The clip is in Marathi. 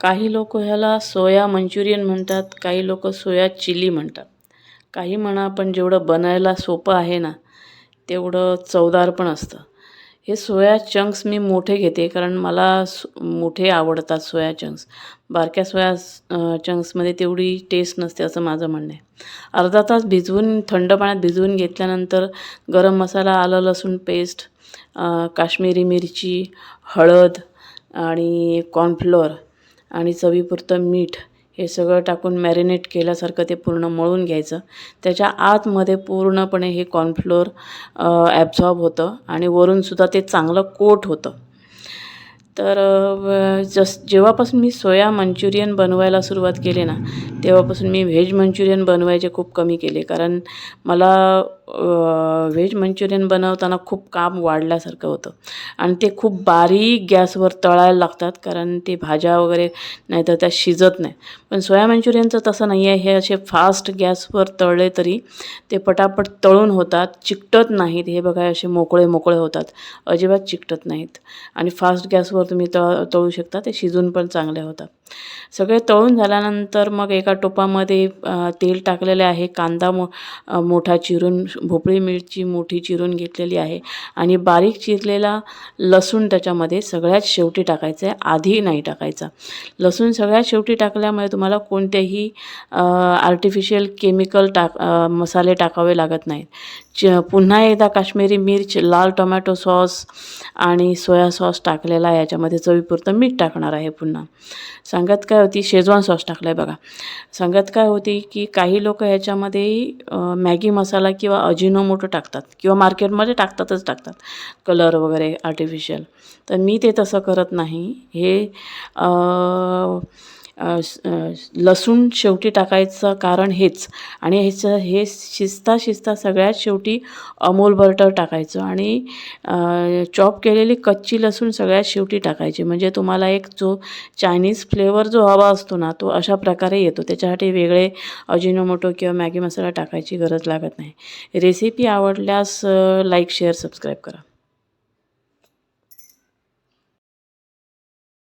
काही लोक ह्याला सोया मंचुरियन म्हणतात काही लोक सोया चिली म्हणतात. काही म्हणा पण जेवढं बनायला सोपं आहे ना तेवढं चवदार पण असतं. हे सोया चंक्स मी मोठे घेते कारण मला सो मोठे आवडतात सोया चंक्स बारक्या सोया चंक्समध्ये तेवढी टेस्ट नसते असं माझं म्हणणं आहे. अर्धा तास भिजवून थंड पाण्यात भिजवून घेतल्यानंतर गरम मसाला आलं लसूण पेस्ट काश्मीरी मिरची हळद आणि कॉर्नफ्लोअर आणि चवीपुरतं मीठ हे सगळं टाकून मॅरिनेट केल्यासारखं ते पूर्ण मळून घ्यायचं. त्याच्या आतमध्ये पूर्णपणे हे कॉर्नफ्लोअर ॲब्झॉर्ब होतं आणि वरूनसुद्धा ते चांगलं कोट होतं. तर जस जेव्हापासून मी सोया मंचुरियन बनवायला सुरुवात केली ना तेव्हापासून मी व्हेज मंचुरियन बनवायचे खूप कमी केले. कारण मला व्हेज मंचुरियन बनवताना खूप काम वाढल्यासारखं होतं. आणि ते खूप बारीक गॅसवर तळायला लागतात कारण ते भाज्या वगैरे नाही तर त्या शिजत नाही. पण सोया मंचुरियनचं तसं नाही आहे हे असे फास्ट गॅसवर तळले तरी ते पटापट तळून होतात चिकटत नाहीत. हे बघा असे मोकळे मोकळे होतात. अजिबात चिकटत नाहीत. आणि फास्ट गॅसवर तुम्ही तळ तळू शकता. ते शिजून पण चांगले होतात. सगळे तळून झाल्यानंतर मग एका टोपामध्ये तेल टाकलेले आहे. कांदा मो मोठा चिरून भोपळी मिरची मोठी चिरून घेतलेली आहे आणि बारीक चिरलेला लसूण त्याच्यामध्ये सगळ्यात शेवटी टाकायचं आहे आधी नाही टाकायचा. लसूण सगळ्यात शेवटी टाकल्यामुळे तुम्हाला कोणतेही आर्टिफिशियल केमिकल टाक मसाले टाकावे लागत नाहीत. च पुन्हा एकदा काश्मीरी मिर्च लाल टोमॅटो सॉस आणि सोया सॉस टाकलेला आहे याच्यामध्ये चवीपुरतं मीठ टाकणार आहे पुन्हा. सांगत काय होती शेजवान सॉस टाकला आहे बघा. सांगत काय होती की काही लोक ह्याच्यामध्ये मॅगी मसाला किंवा अजिनोमोटो टाकतात किंवा मार्केटमध्ये टाकतातच टाकतात कलर वगैरे आर्टिफिशियल तर मी ते तसं करत नाही. हे लसूण शेवटी टाकायचं कारण हेच. आणि ह्याचं हे शिजता शिजता सगळ्यात शेवटी अमोल बटर टाकायचं आणि चॉप केलेली कच्ची लसूण सगळ्यात शेवटी टाकायची. म्हणजे तुम्हाला एक जो चायनीज फ्लेवर जो हवा असतो ना तो अशा प्रकारे येतो. त्याच्यासाठी वेगळे अजिनोमोटो किंवा मॅगी मसाला टाकायची गरज लागत नाही. रेसिपी आवडल्यास लाईक शेअर सबस्क्राईब करा.